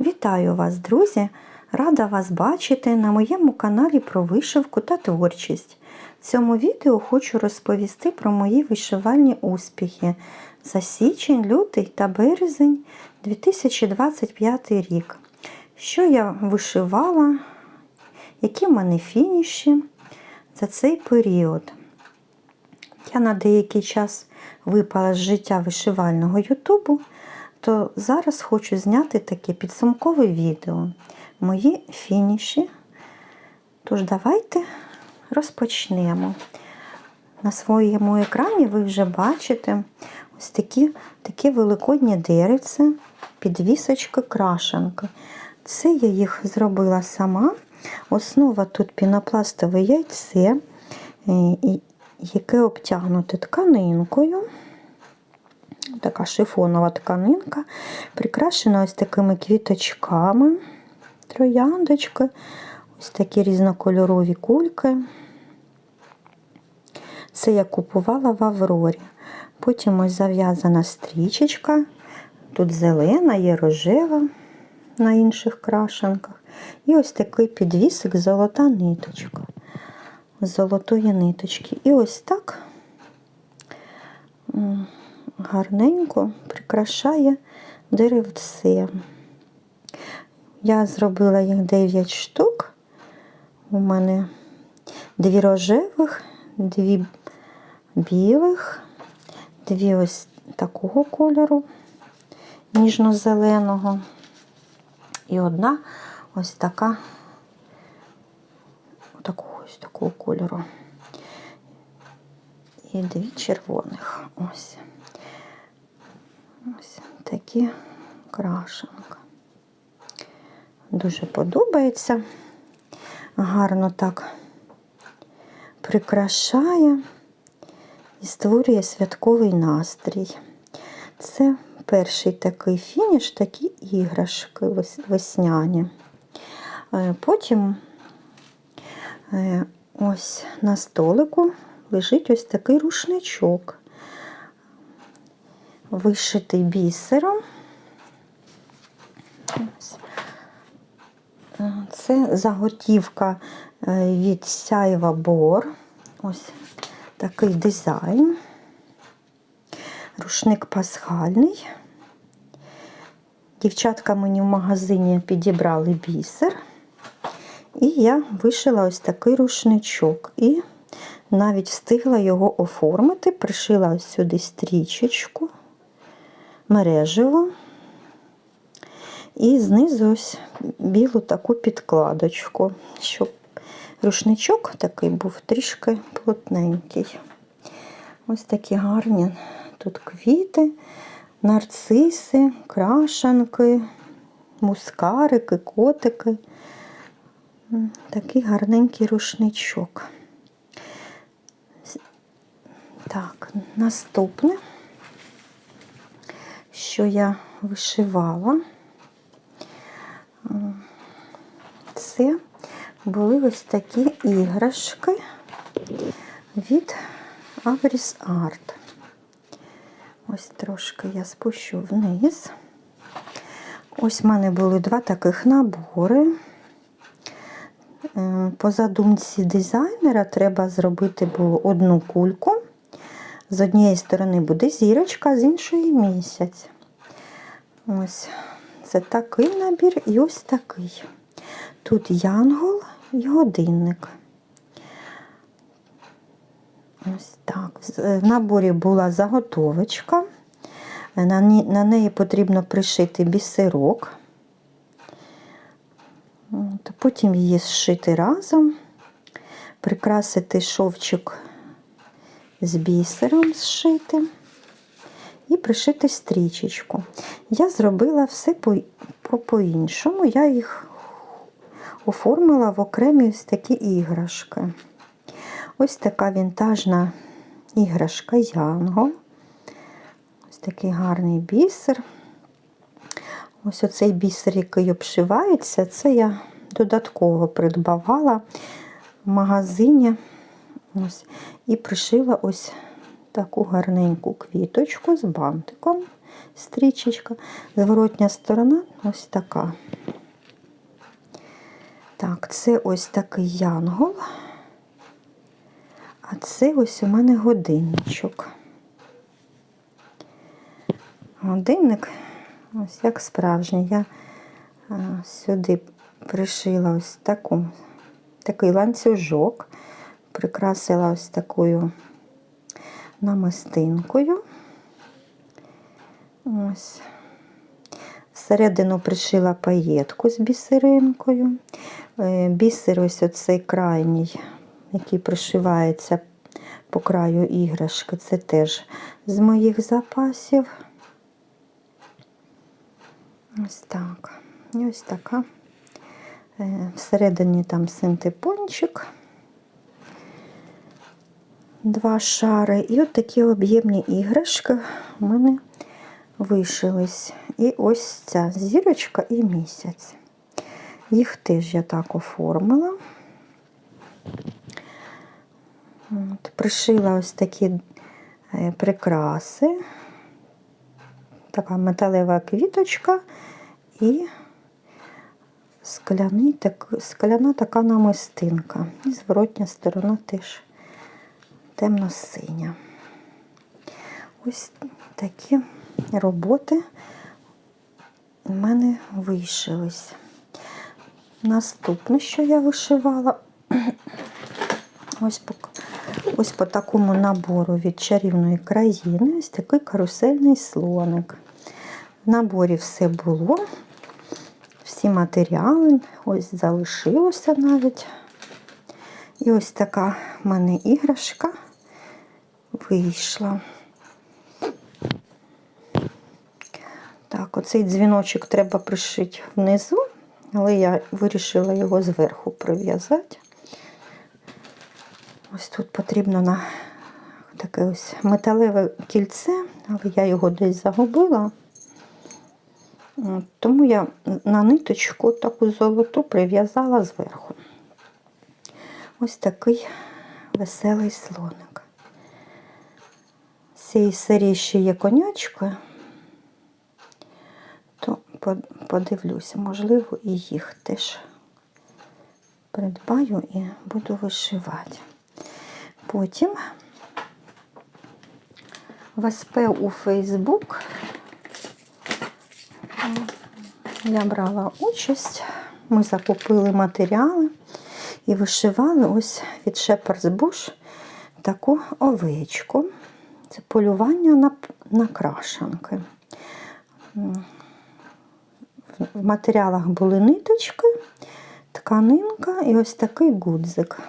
Вітаю вас, друзі! Рада вас бачити на моєму каналі про вишивку та творчість. В цьому відео хочу розповісти про мої вишивальні успіхи за січень, лютий та березень 2025 рік. Що я вишивала, які в мене фініші за цей період. Я на деякий час випала з життя вишивального Ютубу, то зараз хочу зняти таке підсумкове відео. Мої фініші. Тож давайте розпочнемо. На своєму екрані ви вже бачите ось такі такі великодні деревце, підвісочки, крашенки. Це я їх зробила сама. Основа тут пінопластове яйце, яке обтягнуте тканинкою. Така шифонова тканинка, прикрашена ось такими квіточками, трояндочки, ось такі різнокольорові кульки. Це я купувала в Аврорі. Потім ось зав'язана стрічечка. Тут зелена, є рожева на інших крашенках. І ось такий підвісик золота ниточка. З золотої ниточки. І ось так гарненько прикрашає деревце. Я зробила їх 9 штук. У мене дві рожевих, дві білих, дві ось такого кольору, ніжно-зеленого. І одна ось така такого ось такого кольору. І дві червоних. Ось. Ось такі крашенка. Дуже подобається. Гарно так прикрашає і створює святковий настрій. Це перший такий фініш, такі іграшки весняні. Потім ось на столику лежить ось такий рушничок вишитий бісером. Це заготівка від сяйва бор. Ось такий дизайн. Рушник пасхальний. Дівчатка мені в магазині підібрали бісер. І я вишила ось такий рушничок. І навіть встигла його оформити, пришила ось сюди стрічечку мережево. І знизу ось білу таку підкладочку, щоб рушничок такий був трішки плотненький. Ось такі гарні тут квіти, нарциси, крашанки, мускарики, котики. Такий гарненький рушничок. Так, наступне що я вишивала, це були ось такі іграшки від Авріс Арт. Ось трошки я спущу вниз. Ось в мене були два таких набори. По задумці дизайнера треба зробити було одну кульку. З однієї сторони буде зірочка, з іншої місяць. Ось це такий набір і ось такий. Тут янгол і годинник. Ось так. В наборі була заготовочка. На неї потрібно пришити бісерок. Потім її зшити разом, прикрасити шовчик з бісером зшити і пришити стрічечку. Я зробила все по-іншому, я їх оформила в окремі ось такі іграшки. Ось така вінтажна іграшка Янгол. Ось такий гарний бісер. Ось оцей бісер, який обшивається, це я додатково придбавала в магазині. Ось. І пришила ось таку гарненьку квіточку з бантиком. стрічечка. Зворотня сторона ось така. Так, це ось такий янгол. А це ось у мене годинничок. Годинник, ось як справжній. Я сюди пришила ось таку, такий ланцюжок, прикрасила ось такою намистинкою. Ось. Всередину пришила паєтку з бісеринкою. Е, Бісер ось оцей крайній, який пришивається по краю іграшки, це теж з моїх запасів. Ось так. І ось така. Е, Всередині там синтепончик. Два шари. І от такі об'ємні іграшки у мене вишились. І ось ця зірочка і місяць. Їх теж я так оформила. От, пришила ось такі е, прикраси. Така металева квіточка і скляний, так, скляна така намистинка. І зворотня сторона теж темно-синя. Ось такі роботи у мене вишились. Наступне, що я вишивала, ось по, ось по такому набору від чарівної країни, ось такий карусельний слоник. В наборі все було, всі матеріали, ось залишилося навіть. І ось така в мене іграшка вийшла. Так, оцей дзвіночок треба пришити внизу, але я вирішила його зверху прив'язати. Ось тут потрібно на таке ось металеве кільце, але я його десь загубила. Тому я на ниточку таку золоту прив'язала зверху. Ось такий веселий слоник. Цієї серії ще є конячка, то подивлюся, можливо, і їх теж придбаю і буду вишивати. Потім в СП у Фейсбук я брала участь, ми закупили матеріали і вишивали ось від Shepherd's Bush таку овечку. Це полювання на, на крашанки. В матеріалах були ниточки, тканинка і ось такий гудзик.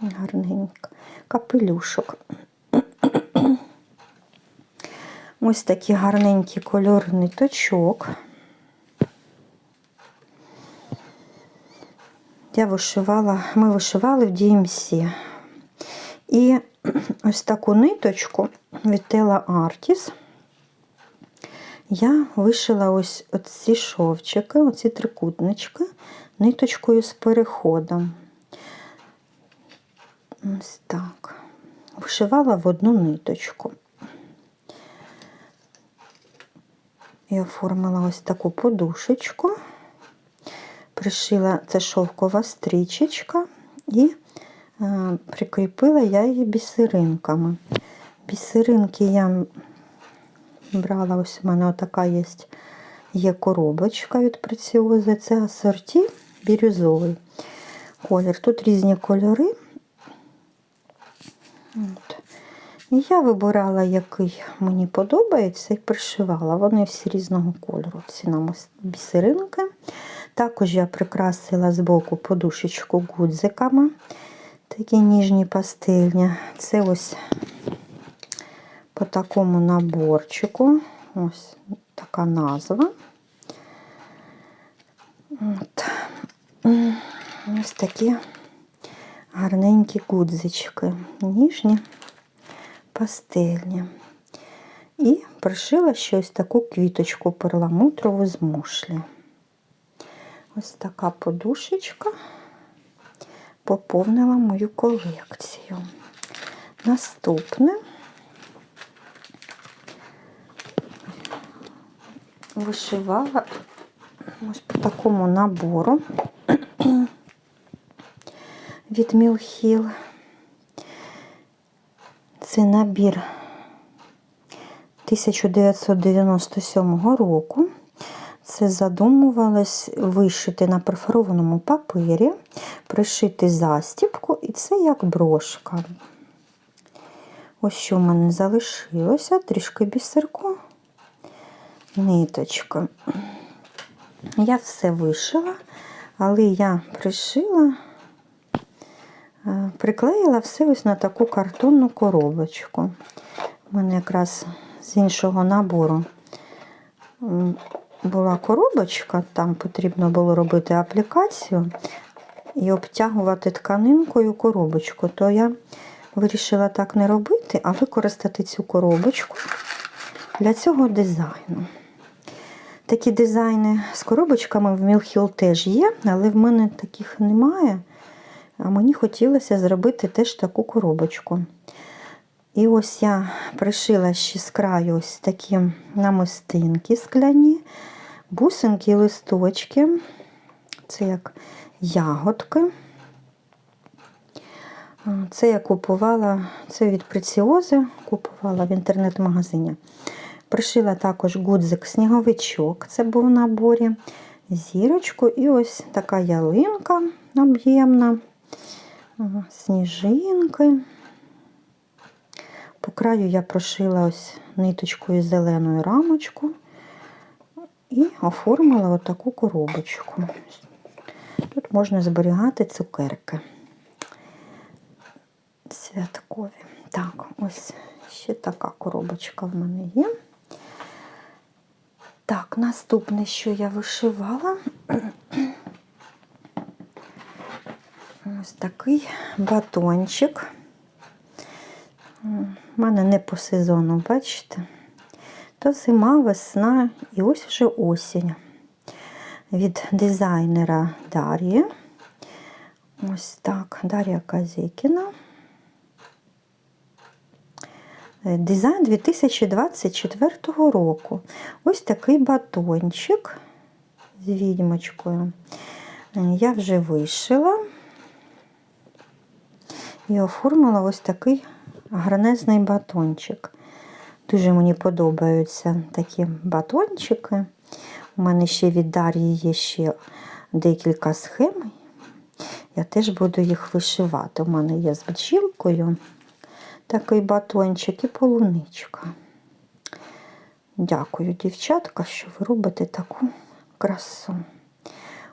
Гарненько. Капелюшок. Ось такий гарненький кольор ниточок. Я вишивала, ми вишивали в DMC. І ось таку ниточку від Tela Artis я вишила ось ці шовчики, оці трикутнички, ниточкою з переходом. Ось так. Вишивала в одну ниточку. І оформила ось таку подушечку. Пришила це шовкова стрічечка і прикріпила я її бісеринками. Бісеринки я брала, ось у мене отака є, є коробочка від преціози. Це асорті бірюзовий колір. Тут різні кольори. От. І я вибирала, який мені подобається, і пришивала. Вони всі різного кольору, ці нам бісеринки. Також я прикрасила з боку подушечку гудзиками. Такі ніжні пастельні. Це ось по такому наборчику. Ось така назва. От. Ось такі гарненькі гудзички. Ніжні, пастельні. І пришила щось таку квіточку перламутрову з мушлі. Ось така подушечка поповнила мою колекцію. Наступне вишивала ось по такому набору від Мілхіл. Це набір 1997 року. Це задумувалось вишити на перфорованому папері, пришити застібку, і це як брошка. Ось що в мене залишилося, трішки бісерку, ниточка. Я все вишила, але я пришила, е, приклеїла все ось на таку картонну коробочку. У мене якраз з іншого набору була коробочка, там потрібно було робити аплікацію і обтягувати тканинкою коробочку. То я вирішила так не робити, а використати цю коробочку для цього дизайну. Такі дизайни з коробочками в Мілхіл теж є, але в мене таких немає. А мені хотілося зробити теж таку коробочку. І ось я пришила ще з краю ось такі намистинки скляні, бусинки листочки. Це як ягодки. Це я купувала, це від преціози, купувала в інтернет-магазині. Пришила також гудзик сніговичок, це був в наборі, зірочку і ось така ялинка об'ємна, сніжинки. По краю я прошила ось ниточкою зеленою рамочку і оформила отаку коробочку. Тут можна зберігати цукерки святкові. Так, ось ще така коробочка в мене є. Так, наступне, що я вишивала, ось такий батончик. У мене не по сезону, бачите? То зима, весна і ось вже осінь. Від дизайнера Дар'ї. Ось так, Дар'я Казікіна. Е, Дизайн 2024 року. Ось такий батончик з відьмочкою. Е, Я вже вишила і оформила ось такий гранезний батончик. Дуже мені подобаються такі батончики. У мене ще від Дар'ї є ще декілька схем. Я теж буду їх вишивати. У мене є з бджілкою такий батончик і полуничка. Дякую, дівчатка, що ви робите таку красу.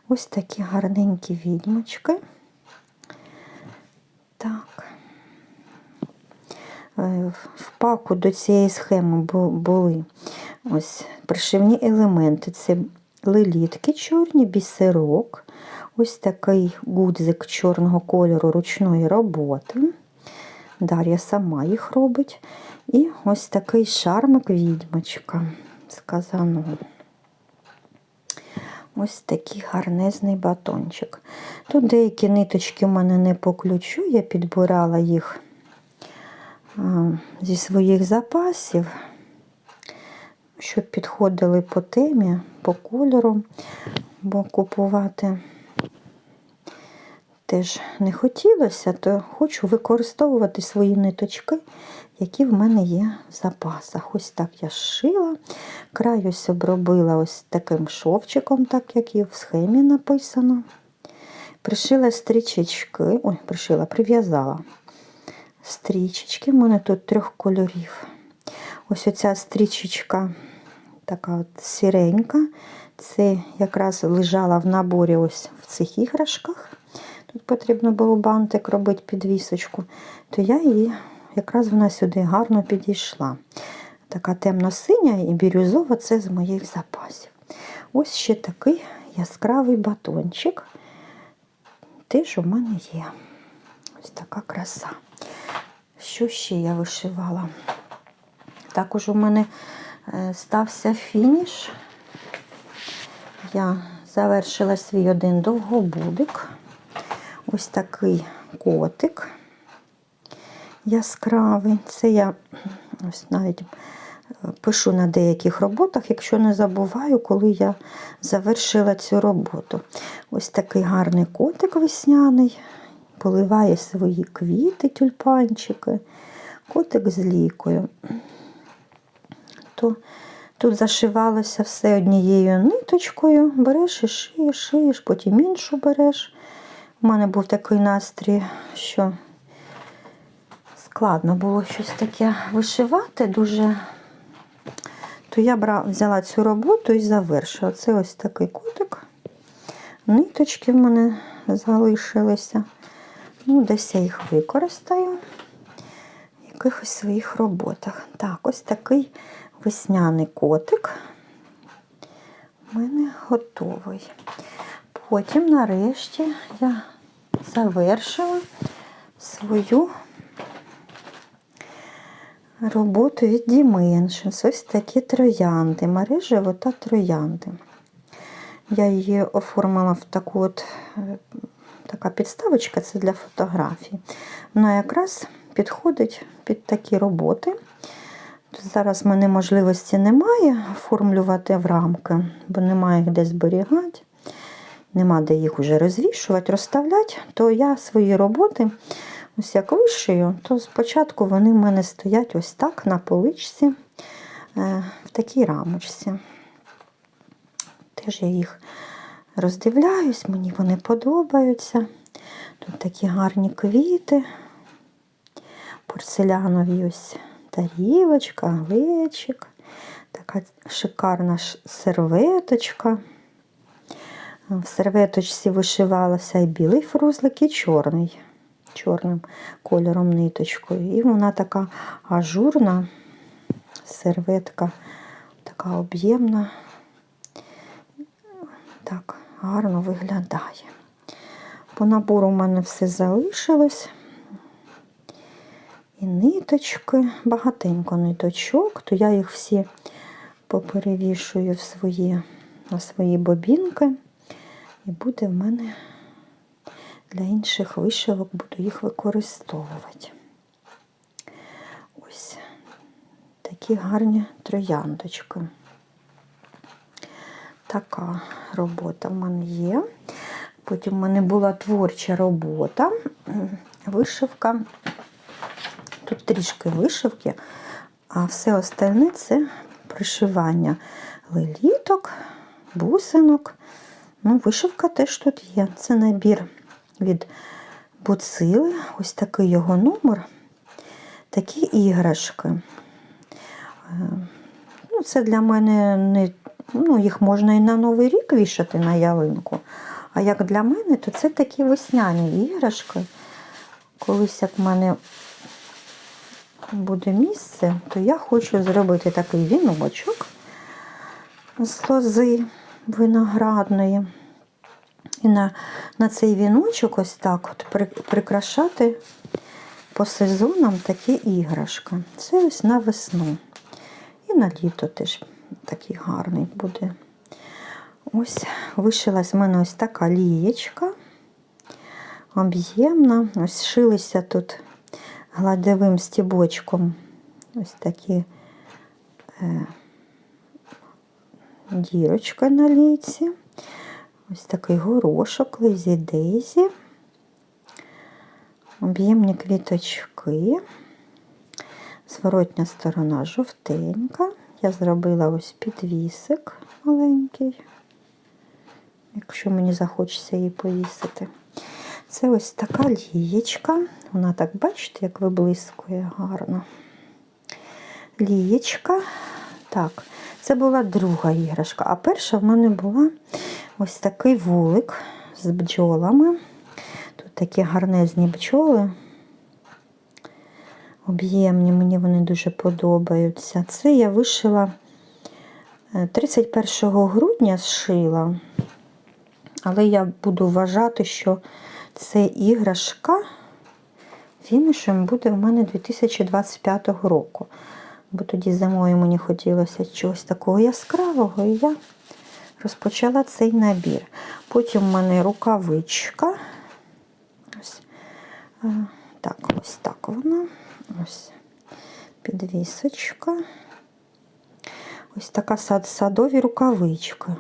Ось такі гарненькі відьмочки. Так. Е, В паку до цієї схеми були ось пришивні елементи. Це лелітки чорні, бісерок, ось такий гудзик чорного кольору ручної роботи. Дар'я сама їх робить. І ось такий шармик відьмочка з казану. Ось такий гарнезний батончик. Тут деякі ниточки в мене не по ключу, я підбирала їх зі своїх запасів, щоб підходили по темі, по кольору, бо купувати теж не хотілося, то хочу використовувати свої ниточки, які в мене є в запасах. Ось так я зшила. Край ось обробила ось таким шовчиком, так як і в схемі написано. Пришила стрічечки, ой, пришила, прив'язала стрічечки. У мене тут трьох кольорів. Ось оця стрічечка така от сіренька. Це якраз лежала в наборі ось в цих іграшках. Тут потрібно було бантик робити підвісочку, то я її якраз вона сюди гарно підійшла. Така темно-синя і бірюзова це з моїх запасів. Ось ще такий яскравий батончик. Теж у мене є. Ось така краса. Що ще я вишивала? Також у мене е, стався фініш. Я завершила свій один довгобудик. Ось такий котик яскравий. Це я ось навіть пишу на деяких роботах, якщо не забуваю, коли я завершила цю роботу. Ось такий гарний котик весняний, поливає свої квіти, тюльпанчики, котик з лікою. То тут зашивалося все однією ниточкою, береш і шиєш, шиєш, потім іншу береш. У мене був такий настрій, що складно було щось таке вишивати дуже. То я бра- взяла цю роботу і завершила. Це ось такий кутик. Ниточки в мене залишилися. Ну, десь я їх використаю в якихось своїх роботах. Так, ось такий весняний котик у мене готовий. Потім, нарешті, я завершила свою роботу від Dimensions. Ось такі троянди, мережево та троянди. Я її оформила в таку от е, така підставочка, це для фотографій. Вона якраз підходить під такі роботи. Зараз в мене можливості немає оформлювати в рамки, бо немає їх де зберігати, нема де їх вже розвішувати, розставляти, то я свої роботи, ось як вишию, то спочатку вони в мене стоять ось так на поличці е, в такій рамочці. Теж я їх роздивляюсь, мені вони подобаються. Тут такі гарні квіти, порцелянові ось тарілочка, глечик, така шикарна серветочка. В серветочці вишивалася і білий фрузлик, і чорний, чорним кольором ниточкою. І вона така ажурна серветка, така об'ємна, так гарно виглядає. По набору в мене все залишилось. І ниточки, багатенько ниточок, то я їх всі поперевішую в свої, на свої бобінки. І буде в мене для інших вишивок буду їх використовувати. Ось такі гарні трояндочки. Така робота в мене є. Потім в мене була творча робота, вишивка. Тут трішки вишивки, а все остальне це пришивання леліток, бусинок. Ну, вишивка теж тут є. Це набір від буцили. Ось такий його номер. Такі іграшки. Е, Ну, це для мене не. Ну, їх можна і на Новий рік вішати на ялинку. А як для мене, то це такі весняні іграшки. Колись як в мене буде місце, то я хочу зробити такий віночок з лози виноградної. І на, на цей віночок ось так от при, прикрашати по сезонам такі іграшки. Це ось на весну. І на літо теж такий гарний буде. Ось вишилась в мене ось така лієчка. Об'ємна. Ось шилися тут гладовим стібочком. Ось такі е, дірочка на лійці. Ось такий горошок, лизі Дейзі. Об'ємні квіточки. Зворотня сторона жовтенька. Я зробила ось підвісик маленький, якщо мені захочеться її повісити. Це ось така лієчка. Вона так, бачите, як виблискує гарно. Лієчка. Так, це була друга іграшка. А перша в мене була ось такий вулик з бджолами. Тут такі гарнезні бджоли. Об'ємні, мені вони дуже подобаються. Це я вишила е, 31 грудня зшила, але я буду вважати, що це іграшка фінішем буде в мене 2025 року. Бо тоді зимою мені хотілося чогось такого яскравого, і я розпочала цей набір. Потім в мене рукавичка. Ось е, так, ось так вона. Ось підвісочка. ось така сад, садові рукавички.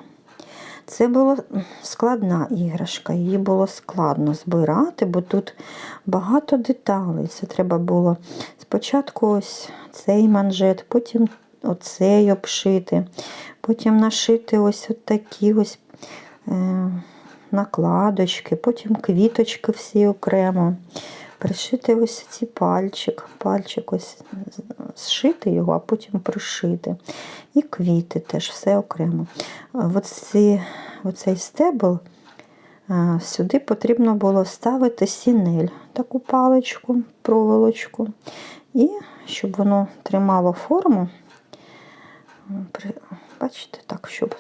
Це була складна іграшка, її було складно збирати, бо тут багато деталей. Це треба було спочатку ось цей манжет, потім оцей обшити, потім нашити ось такі ось е, накладочки, потім квіточки всі окремо. Пришити ось ці пальчик, пальчик ось зшити його, а потім пришити. І квіти теж все окремо. Оці, оцей стебл сюди потрібно було ставити сінель, таку паличку, проволочку. І щоб воно тримало форму, бачите, так, щоб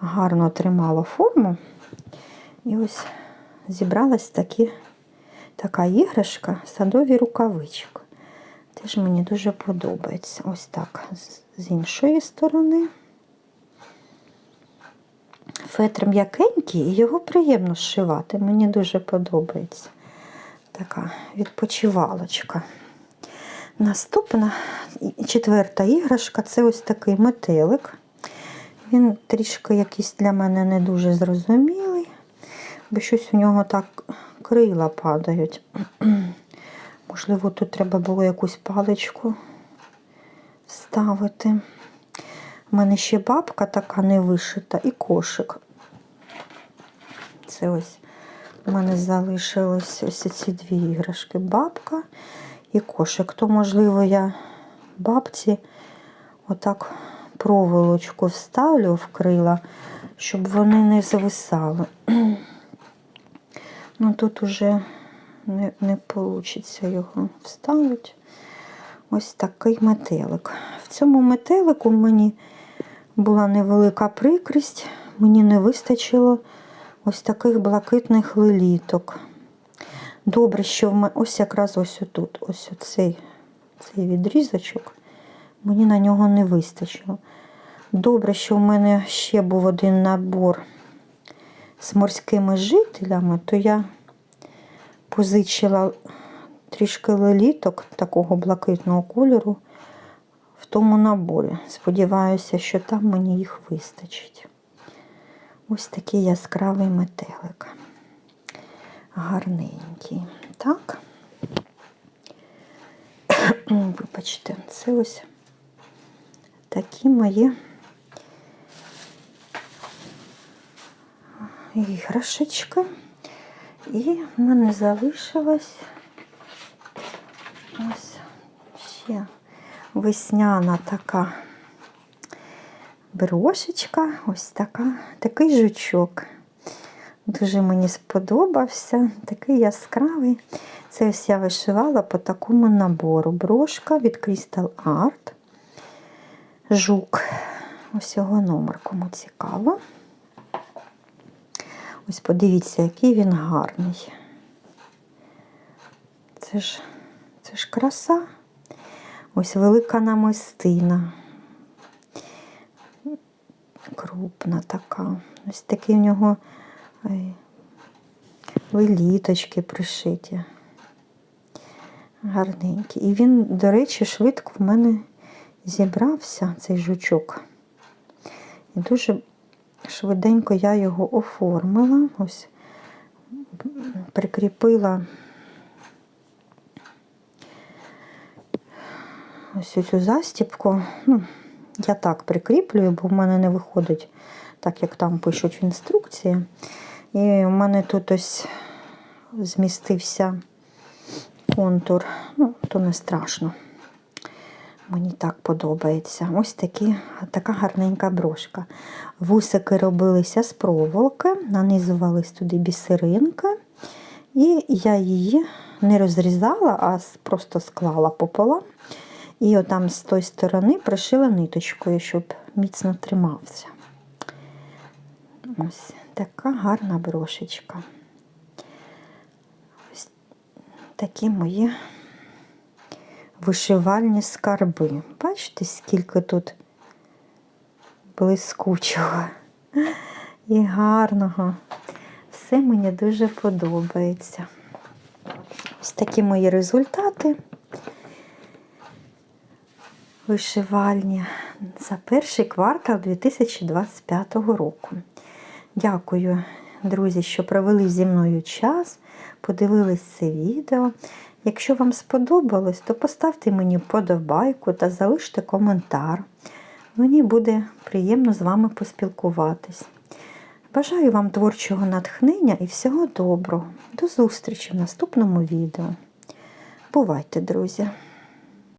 гарно тримало форму. І ось зібралась такі, така іграшка, садові рукавички. Теж мені дуже подобається. Ось так. З- іншої сторони. Фетр м'якенький і його приємно зшивати. Мені дуже подобається. Така відпочивалочка. Наступна четверта іграшка це ось такий метелик. Він трішки якийсь для мене не дуже зрозумілий, бо щось у нього так крила падають. Можливо, тут треба було якусь паличку вставити. У мене ще бабка така не вишита і кошик. Це ось у мене залишились ось ці дві іграшки. Бабка і кошик. То, можливо, я бабці отак проволочку вставлю в крила, щоб вони не зависали. Ну тут уже не, не вийде його вставити. Ось такий метелик. В цьому метелику мені була невелика прикрість, мені не вистачило ось таких блакитних лиліток. Добре, що в мене ось якраз ось отут, ось оцей цей відрізочок, мені на нього не вистачило. Добре, що в мене ще був один набор з морськими жителями, то я позичила трішки леліток такого блакитного кольору в тому наборі. Сподіваюся, що там мені їх вистачить. Ось такий яскравий метелик. Гарненький. Так. Вибачте, це ось такі мої іграшечки. І в мене залишилось ось ще весняна така брошечка, ось така, такий жучок. Дуже мені сподобався, такий яскравий. Це ось я вишивала по такому набору. Брошка від Crystal Art. Жук. Ось його номер, кому цікаво. Ось подивіться, який він гарний. Це ж, це ж краса. Ось велика намистина. Крупна така. Ось такі в нього ой, пришиті. Гарненький. І він, до речі, швидко в мене зібрався, цей жучок. І дуже швиденько я його оформила. Ось прикріпила ось цю застіпку. Ну, я так прикріплюю, бо в мене не виходить так, як там пишуть в інструкції. І у мене тут ось змістився контур. Ну, то не страшно. Мені так подобається. Ось такі, така гарненька брошка. Вусики робилися з проволоки, нанизувались туди бісеринки. І я її не розрізала, а просто склала пополам. І отам з тої сторони пришила ниточкою, щоб міцно тримався. Ось така гарна брошечка. Ось такі мої вишивальні скарби. Бачите, скільки тут блискучого і гарного. Все мені дуже подобається. Ось такі мої результати. вишивальні за перший квартал 2025 року. Дякую, друзі, що провели зі мною час, подивились це відео. Якщо вам сподобалось, то поставте мені вподобайку та залиште коментар. Мені буде приємно з вами поспілкуватись. Бажаю вам творчого натхнення і всього доброго. До зустрічі в наступному відео. Бувайте, друзі!